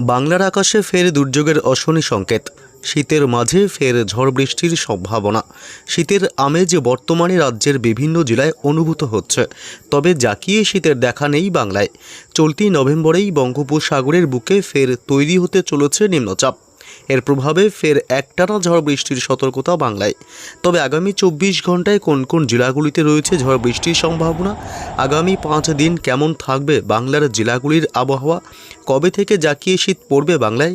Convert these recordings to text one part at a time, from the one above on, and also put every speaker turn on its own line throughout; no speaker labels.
বাংলার আকাশে ফের দুর্যোগের অশনি সংকেত। শীতের মাঝে ফের ঝড় বৃষ্টির সম্ভাবনা। শীতের আমেজ বর্তমানে রাজ্যের বিভিন্ন জেলায় অনুভূত হচ্ছে। তবে জাকিয়ে শীতের দেখা নেই বাংলায়। চলতি নভেম্বরেই বঙ্গোপসাগরের বুকে ফের তৈরি হতে চলেছে নিম্নচাপ। এর প্রভাবে ফের একটানা ঝড় বৃষ্টির সতর্কতা বাংলায়। তবে আগামী চব্বিশ ঘন্টায় কোন কোন জেলাগুলিতে রয়েছে ঝড় বৃষ্টির সম্ভাবনা? আগামী পাঁচ দিন কেমন থাকবে বাংলার জেলাগুলির আবহাওয়া? কবে থেকে জাকিয়ে শীত পড়বে বাংলায়?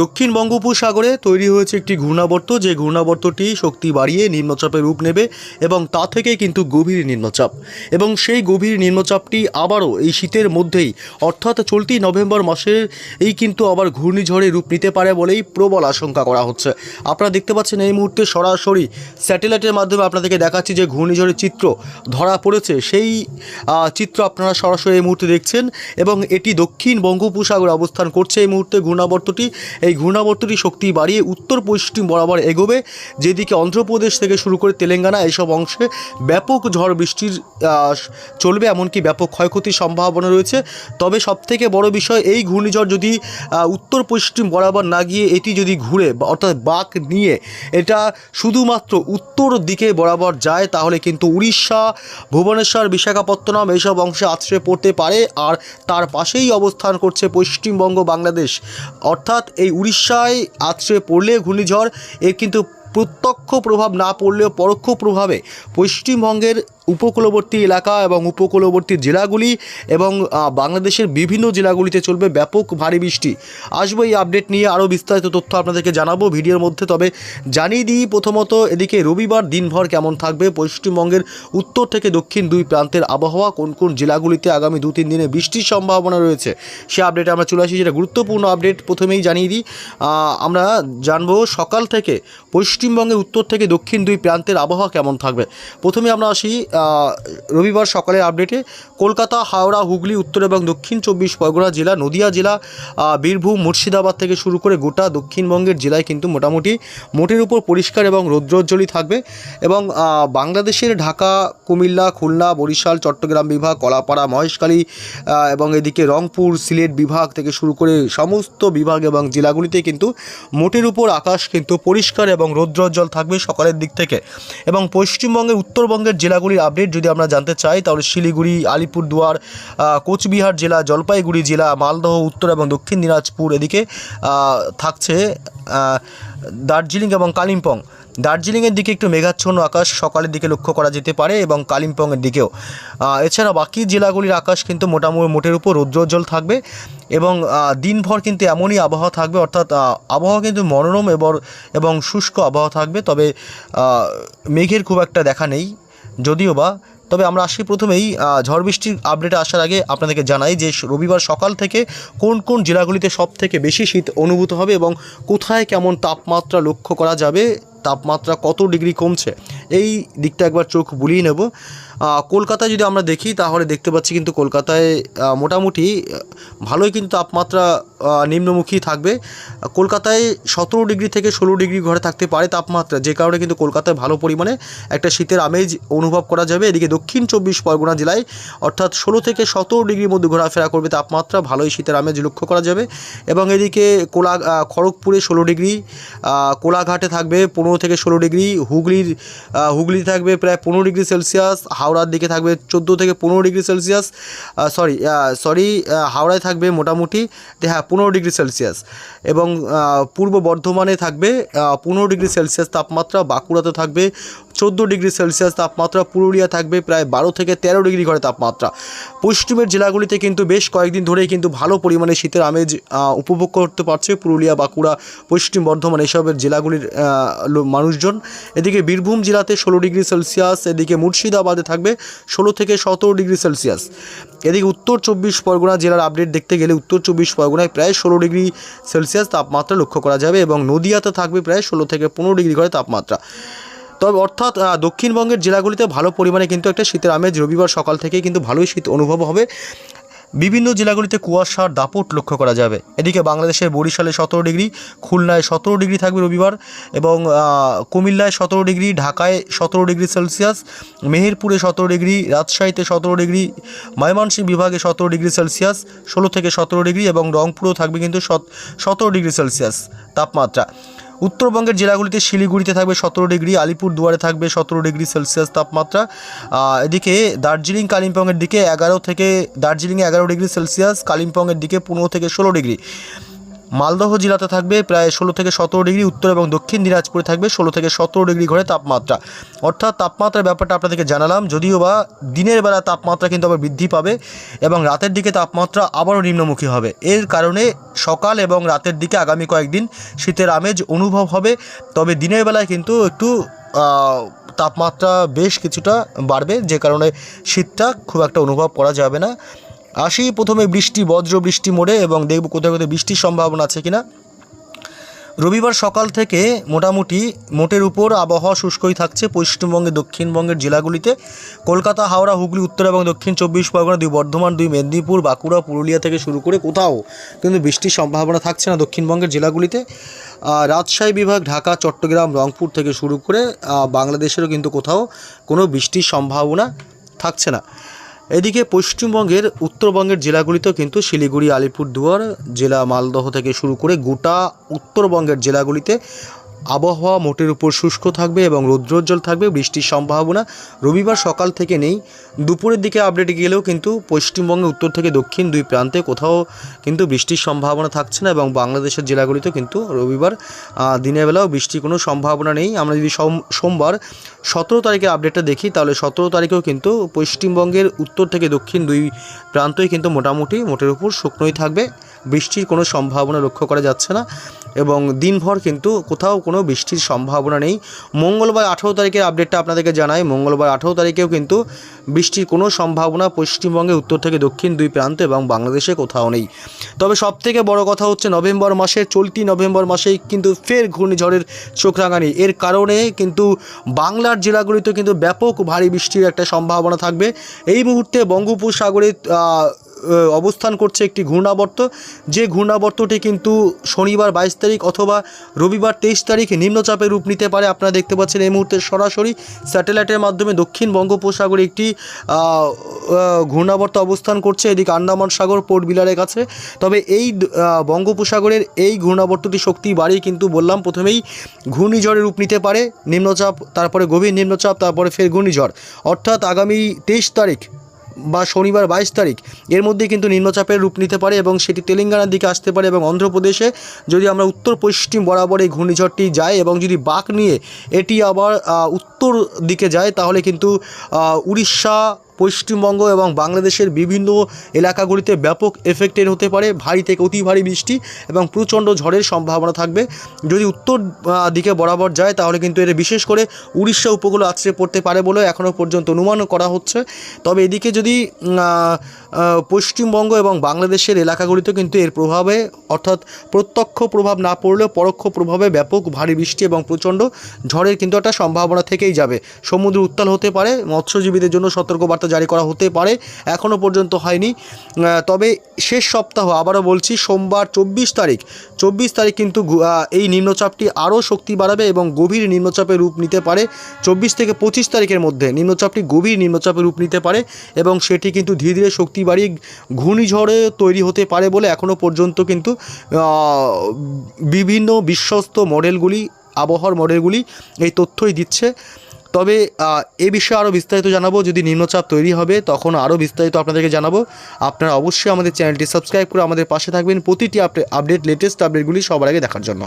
দক্ষিণ বঙ্গোপসাগরে তৈরি হয়েছে একটি ঘূর্ণাবর্ত, যে ঘূর্ণাবর্তটি শক্তি বাড়িয়ে নিম্নচাপের রূপ নেবে এবং তা থেকে কিন্তু গভীর নিম্নচাপ। এবং সেই গভীর নিম্নচাপটি আবারও এই শীতের মধ্যেই, অর্থাৎ চলতি নভেম্বর মাসের এই কিন্তু আবার ঘূর্ণিঝড়ে রূপ নিতে পারে বলেই প্রবল আশঙ্কা করা হচ্ছে। আপনারা দেখতে পাচ্ছেন এই মুহূর্তে সরাসরি স্যাটেলাইটের মাধ্যমে আপনাদেরকে দেখাচ্ছি যে ঘূর্ণিঝড়ের চিত্র ধরা পড়েছে। সেই চিত্র আপনারা সরাসরি এই মুহূর্তে দেখছেন এবং এটি দক্ষিণ বঙ্গোপসাগরে অবস্থান করছে এই মুহূর্তে ঘূর্ণাবর্তটি। এই ঘূর্ণাবর্তটি শক্তি বাড়িয়ে উত্তর পশ্চিম বরাবর এগোবে, যেদিকে অন্ধ্রপ্রদেশ থেকে শুরু করে তেলেঙ্গানা এইসব অংশে ব্যাপক ঝড় বৃষ্টির চলবে এমনকি ব্যাপক ক্ষয়ক্ষতির সম্ভাবনা রয়েছে। তবে সবথেকে বড় বিষয়, এই ঘূর্ণিঝড় যদি উত্তর পশ্চিম বরাবর না গিয়ে এটি যদি ঘুরে অর্থাৎ বাঁক নিয়ে, এটা শুধুমাত্র উত্তর দিকে বরাবর যায়, তাহলে কিন্তু উড়িষ্যা, ভুবনেশ্বর, বিশাখাপত্তনম এইসব অংশে আছড়ে পড়তে পারে, আর তার পাশেই অবস্থান করছে পশ্চিমবঙ্গ, বাংলাদেশ। অর্থাৎ এই উড়িষ্যায় আছড়ে পড়লে ঘূর্ণিঝড় এর কিন্তু প্রত্যক্ষ প্রভাব না পড়লেও পরোক্ষ প্রভাবে পশ্চিমবঙ্গের উপকূলবর্তী এলাকা এবং উপকূলবর্তী জেলাগুলি এবং বাংলাদেশের বিভিন্ন জেলাগুলিতে চলবে ব্যাপক ভারী বৃষ্টি। আসব এই আপডেট নিয়ে আরও বিস্তারিত তথ্য আপনাদেরকে জানাব ভিডিওর মধ্যে, তবে জানিয়ে দিই প্রথমত এদিকে রবিবার দিনভর কেমন থাকবে, পশ্চিমবঙ্গের উত্তর থেকে দক্ষিণ দুই প্রান্তের আবহাওয়া, কোন কোন জেলাগুলিতে আগামী দু তিন দিনে বৃষ্টির সম্ভাবনা রয়েছে, সে আপডেটে আমরা চলে আসি, যেটা গুরুত্বপূর্ণ আপডেট প্রথমেই জানিয়ে দিই আমরা জানব সকাল থেকে পশ্চিমবঙ্গের উত্তর থেকে দক্ষিণ দুই প্রান্তের আবহাওয়া কেমন থাকবে। প্রথমে আমরা আসি রবিবার সকালের আপডেটে কলকাতা, হাওড়া, হুগলি, উত্তর এবং দক্ষিণ চব্বিশ পরগনা জেলা, নদিয়া জেলা বীরভূম, মুর্শিদাবাদ থেকে শুরু করে গোটা দক্ষিণবঙ্গের জেলায় কিন্তু মোটামুটি মোটের উপর পরিষ্কার এবং রৌদ্রোজ্জ্বলই থাকবে এবং বাংলাদেশের ঢাকা, কুমিল্লা, খুলনা, বরিশাল, চট্টগ্রাম বিভাগ, কলাপাড়া, মহেশখালী এবং এদিকে রংপুর, সিলেট বিভাগ থেকে শুরু করে সমস্ত বিভাগ এবং জেলাগুলিতে কিন্তু মোটের উপর আকাশ কিন্তু পরিষ্কার এবং রৌদ্রোজ্জ্বল থাকবে সকালের দিক থেকে এবং পশ্চিমবঙ্গের উত্তরবঙ্গের জেলাগুলির আপডেট যদি আমরা জানতে চাই, তাহলে শিলিগুড়ি, আলিপুরদুয়ার কোচবিহার জেলা, জলপাইগুড়ি জেলা, মালদহ, উত্তর এবং দক্ষিণ দিনাজপুর এদিকে থাকছে দার্জিলিং এবং কালিম্পং। দার্জিলিংয়ের দিকে একটু মেঘাচ্ছন্ন আকাশ, সকালের দিকে লক্ষ্য করা যেতে পারে এবং কালিম্পংয়ের দিকেও। এছাড়া বাকি জেলাগুলির আকাশ কিন্তু মোটামুটি মোটের উপর রৌদ্রোজ্জ্বল থাকবে এবং দিনভর কিন্তু এমনই আবহাওয়া থাকবে, অর্থাৎ আবহাওয়া কিন্তু মনোরম এবং এবং শুষ্ক আবহাওয়া থাকবে। তবে মেঘের খুব একটা দেখা নেই। যদিও বা, তবে আমরা আসি প্রথমেই ঝড় বৃষ্টির আপডেটে আসার আগে আপনাদেরকে জানাই যে রবিবার সকাল থেকে কোন কোন জেলাগুলিতে সব থেকে বেশি শীত অনুভূত হবে এবং কোথায় কেমন তাপমাত্রা লক্ষ্য করা যাবে, তাপমাত্রা কত ডিগ্রি কমছে, এই দিকটা একবার চোখ বুলিয়ে নেব। কলকাতায় যদি আমরা দেখি, তাহলে দেখতে পাচ্ছি কিন্তু কলকাতায় মোটামুটি ভালোই কিন্তু তাপমাত্রা নিম্নমুখী থাকবে। কলকাতায় সতেরো ডিগ্রি থেকে ষোলো ডিগ্রি ঘরে থাকতে পারে তাপমাত্রা, যে কারণে কিন্তু কলকাতায় ভালো পরিমাণে একটা শীতের আমেজ অনুভব করা যাবে। এদিকে দক্ষিণ চব্বিশ পরগনা জেলায় অর্থাৎ ষোলো থেকে সতেরো ডিগ্রির মধ্যে ঘোরাফেরা করবে তাপমাত্রা, ভালোই শীতের আমেজ লক্ষ্য করা যাবে। এবং এদিকে কোলা খড়গপুরে ষোলো ডিগ্রি কোলাঘাটে থাকবে পনেরো থেকে ষোলো ডিগ্রি, হুগলির হুগলি থাকবে প্রায় পনেরো ডিগ্রি সেলসিয়াস হাওড়ার দিকে থাকবে চোদ্দ থেকে পনেরো ডিগ্রি সেলসিয়াস সরি সরি হাওড়ায় থাকবে মোটামুটি হ্যাঁ পনেরো ডিগ্রি সেলসিয়াস। এবং পূর্ব বর্ধমানে থাকবে পনেরো ডিগ্রি সেলসিয়াস তাপমাত্রা, বাঁকুড়াতে থাকবে চোদ্দ ডিগ্রি সেলসিয়াস তাপমাত্রা, পুরুলিয়া থাকবে প্রায় বারো থেকে তেরো ডিগ্রি ঘরে তাপমাত্রা। পশ্চিমের জেলাগুলিতে কিন্তু বেশ কয়েকদিন ধরেই কিন্তু ভালো পরিমাণে শীতের আমেজ উপভোগ করতে পারছে পুরুলিয়া, বাঁকুড়া, পশ্চিম বর্ধমান এসবের জেলাগুলির মানুষজন। এদিকে বীরভূম জেলাতে ষোলো ডিগ্রি সেলসিয়াস, এদিকে মুর্শিদাবাদে থাকবে ষোলো থেকে সতেরো ডিগ্রি সেলসিয়াস। এদিকে উত্তর চব্বিশ পরগনা জেলার আপডেট দেখতে গেলে উত্তর চব্বিশ পরগনায় প্রায় ষোলো ডিগ্রি সেলসিয়াস তাপমাত্রা লক্ষ্য করা যাবে এবং নদিয়াতে থাকবে প্রায় ষোলো থেকে পনেরো ডিগ্রি করে তাপমাত্রা। তবে অর্থাৎ দক্ষিণবঙ্গের জেলাগুলিতে ভালো পরিমাণে কিন্তু একটা শীতের আমেজ রবিবার সকাল থেকে কিন্তু ভালোই শীত অনুভব হবে। বিভিন্ন জেলাগুলিতে কুয়াশার দাপট লক্ষ্য করা যাবে। এদিকে বাংলাদেশের বরিশালে সতেরো ডিগ্রি, খুলনায় সতেরো ডিগ্রি থাকবে রবিবার এবং কুমিল্লায় সতেরো ডিগ্রি, ঢাকায় সতেরো ডিগ্রি সেলসিয়াস, মেহেরপুরে সতেরো ডিগ্রি, রাজশাহীতে সতেরো ডিগ্রি, ময়মনসিংহ বিভাগে সতেরো ডিগ্রি সেলসিয়াস, ষোলো থেকে সতেরো ডিগ্রি এবং রংপুরেও থাকবে কিন্তু সতেরো ডিগ্রি সেলসিয়াস তাপমাত্রা। উত্তরবঙ্গের জেলাগুলিতে শিলিগুড়িতে থাকবে সতেরো ডিগ্রি আলিপুর দুয়ারে থাকবে সতেরো ডিগ্রি সেলসিয়াস তাপমাত্রা। এদিকে দার্জিলিং, কালিম্পংয়ের দিকে এগারো থেকে, দার্জিলিংয়ে এগারো ডিগ্রি সেলসিয়াস, কালিম্পংয়ের দিকে পনেরো থেকে ষোলো ডিগ্রি। মালদহ জেলাতে থাকবে প্রায় ষোলো থেকে সতেরো ডিগ্রি, উত্তর এবং দক্ষিণ দিনাজপুরে থাকবে ষোলো থেকে সতেরো ডিগ্রি ঘরে তাপমাত্রা। অর্থাৎ তাপমাত্রার ব্যাপারটা আপনাদেরকে জানালাম, যদিও বা দিনের বেলা তাপমাত্রা কিন্তু আবার বৃদ্ধি পাবে এবং রাতের দিকে তাপমাত্রা আবারও নিম্নমুখী হবে। এর কারণে সকাল এবং রাতের দিকে আগামী কয়েকদিন শীতের আমেজ অনুভব হবে, তবে দিনের বেলায় কিন্তু একটু তাপমাত্রা বেশ কিছুটা বাড়বে, যে কারণে শীতটা খুব একটা অনুভব করা যাবে না। আসি, প্রথমে বৃষ্টি, বজ্র বৃষ্টি মোড়ে এবং দেখব কোথাও কোথায় বৃষ্টির সম্ভাবনা আছে কিনা। রবিবার সকাল থেকে মোটামুটি মোটের উপর আবহাওয়া শুষ্কই থাকছে। পশ্চিমবঙ্গের দক্ষিণবঙ্গের জেলাগুলিতে কলকাতা, হাওড়া, হুগলি, উত্তর এবং দক্ষিণ চব্বিশ পরগনা, দুই বর্ধমান, দুই মেদিনীপুর, বাঁকুড়া, পুরুলিয়া থেকে শুরু করে কোথাও কিন্তু বৃষ্টির সম্ভাবনা থাকছে না দক্ষিণবঙ্গের জেলাগুলিতে। রাজশাহী বিভাগ, ঢাকা, চট্টগ্রাম, রংপুর থেকে শুরু করে বাংলাদেশেরও কিন্তু কোথাও কোনো বৃষ্টির সম্ভাবনা থাকছে না। এদিকে পশ্চিমবঙ্গের উত্তরবঙ্গের জেলাগুলিতেও কিন্তু শিলিগুড়ি, আলিপুরদুয়ার, জেলা মালদহ থেকে শুরু করে গোটা উত্তরবঙ্গের জেলাগুলিতে আবহাওয়া মোটের উপর শুষ্ক থাকবে এবং রৌদ্রোজ্জ্বল থাকবে, বৃষ্টির সম্ভাবনা রবিবার সকাল থেকে নেই। দুপুরের দিকে আপডেট গেলেও কিন্তু পশ্চিমবঙ্গের উত্তর থেকে দক্ষিণ দুই প্রান্তে কোথাও কিন্তু বৃষ্টির সম্ভাবনা থাকছে না এবং বাংলাদেশের জেলাগুলিতে কিন্তু রবিবার দিনের বেলাও বৃষ্টির কোনো সম্ভাবনা নেই। আমরা যদি সোম- সোমবার সতেরো তারিখের আপডেটটা দেখি, তাহলে সতেরো তারিখেও কিন্তু পশ্চিমবঙ্গের উত্তর থেকে দক্ষিণ দুই প্রান্তই কিন্তু মোটামুটি মোটের উপর শুকনোই থাকবে। বৃষ্টির কোনো সম্ভাবনা লক্ষ্য করা যাচ্ছে না এবং দিনভর কিন্তু কোথাও কোনো বৃষ্টির সম্ভাবনা নেই। মঙ্গলবার আঠেরো তারিখের আপডেটটা আপনাদেরকে জানাই। মঙ্গলবার আঠেরো তারিখেও কিন্তু বৃষ্টির কোনো সম্ভাবনা পশ্চিমবঙ্গের উত্তর থেকে দক্ষিণ দুই প্রান্ত এবং বাংলাদেশে কোথাও নেই। তবে সবথেকে বড় কথা হচ্ছে নভেম্বর মাসে চলতি নভেম্বর মাসেই কিন্তু ফের ঘূর্ণিঝড়ের চোখ রাঙানি। এর কারণে কিন্তু বাংলার জেলাগুলিতে কিন্তু ব্যাপক ভারী বৃষ্টির একটা সম্ভাবনা থাকবে। এই মুহূর্তে বঙ্গোপসাগরে অবস্থান করছে একটি ঘূর্ণাবর্ত। যে ঘূর্ণাবর্তটি কিন্তু শনিবার বাইশ তারিখ অথবা রবিবার তেইশ তারিখে নিম্নচাপের রূপ নিতে পারে, আপনারা দেখতে পাচ্ছেন এই মুহূর্তে সরাসরি স্যাটেলাইটের মাধ্যমে দক্ষিণ বঙ্গোপসাগরে একটি ঘূর্ণাবর্ত অবস্থান করছে, এদিকে আন্দামান সাগর, পোর্ট বিলারের কাছে। তবে এই বঙ্গোপসাগরের এই ঘূর্ণাবর্তটি শক্তি বাড়িয়ে কিন্তু বললাম, প্রথমেই ঘূর্ণিঝড়ের রূপ নিতে পারে, নিম্নচাপ, তারপরে গভীর নিম্নচাপ, তারপরে ফের ঘূর্ণিঝড়। অর্থাৎ আগামী তেইশ তারিখ বা শনিবার বাইশ তারিখ, এর মধ্যে কিন্তু নিম্নচাপের রূপ নিতে পারে এবং সেটি তেলেঙ্গানার দিকে আসতে পারে এবং অন্ধ্রপ্রদেশে যদি আমরা উত্তর পশ্চিম বরাবর এই ঘূর্ণিঝড়টি যায় এবং যদি বাঘ নিয়ে এটি আবার উত্তর দিকে যায়, তাহলে কিন্তু উড়িষ্যা পশ্চিমবঙ্গ এবং বাংলাদেশের বিভিন্ন এলাকাগুলিতে ব্যাপক এফেক্টের হতে পারে। ভারী থেকে অতি ভারী বৃষ্টি এবং প্রচণ্ড ঝড়ের সম্ভাবনা থাকবে। যদি উত্তর দিকে বরাবর যায়, তাহলে কিন্তু এর বিশেষ করে উড়িষ্যা উপকূল আছড়ে পড়তে পারে বলে এখনও পর্যন্ত অনুমান করা হচ্ছে। তবে এদিকে যদি পশ্চিমবঙ্গ এবং বাংলাদেশের এলাকাগুলিতেও কিন্তু এর প্রভাবে, অর্থাৎ প্রত্যক্ষ প্রভাব না পড়লেও পরোক্ষ প্রভাবে ব্যাপক ভারী বৃষ্টি এবং প্রচণ্ড ঝড়ের কিন্তু একটা সম্ভাবনা থেকেই যাবে। সমুদ্র উত্তাল হতে পারে, মৎস্যজীবীদের জন্য সতর্কবার্তা জারি করা হতে পারে এখনও পর্যন্ত হয়নি। তবে শেষ সপ্তাহ, আবারও বলছি, সোমবার চব্বিশ তারিখ চব্বিশ তারিখ কিন্তু এই নিম্নচাপটি আরও শক্তি বাড়াবে এবং গভীর নিম্নচাপের রূপ নিতে পারে। চব্বিশ থেকে পঁচিশ তারিখের মধ্যে নিম্নচাপটি গভীর নিম্নচাপের রূপ নিতে পারে এবং সেটি কিন্তু ধীরে ধীরে শক্তি বাড়িয়ে ঘূর্ণিঝড়ে তৈরি হতে পারে বলে এখনও পর্যন্ত কিন্তু বিভিন্ন বিশ্বস্ত মডেলগুলি, আবহাওয়ার মডেলগুলি এই তথ্যই দিচ্ছে। তবে এ বিষয়ে আরও বিস্তারিত জানাব। যদি নিম্নচাপ তৈরি হবে, তখন আরও বিস্তারিত আপনাদেরকে জানাব। আপনারা অবশ্যই আমাদের চ্যানেলটি সাবস্ক্রাইব করে আমাদের পাশে থাকবেন প্রতিটি আপডেট লেটেস্ট আপডেটগুলি সবার আগে দেখার জন্য।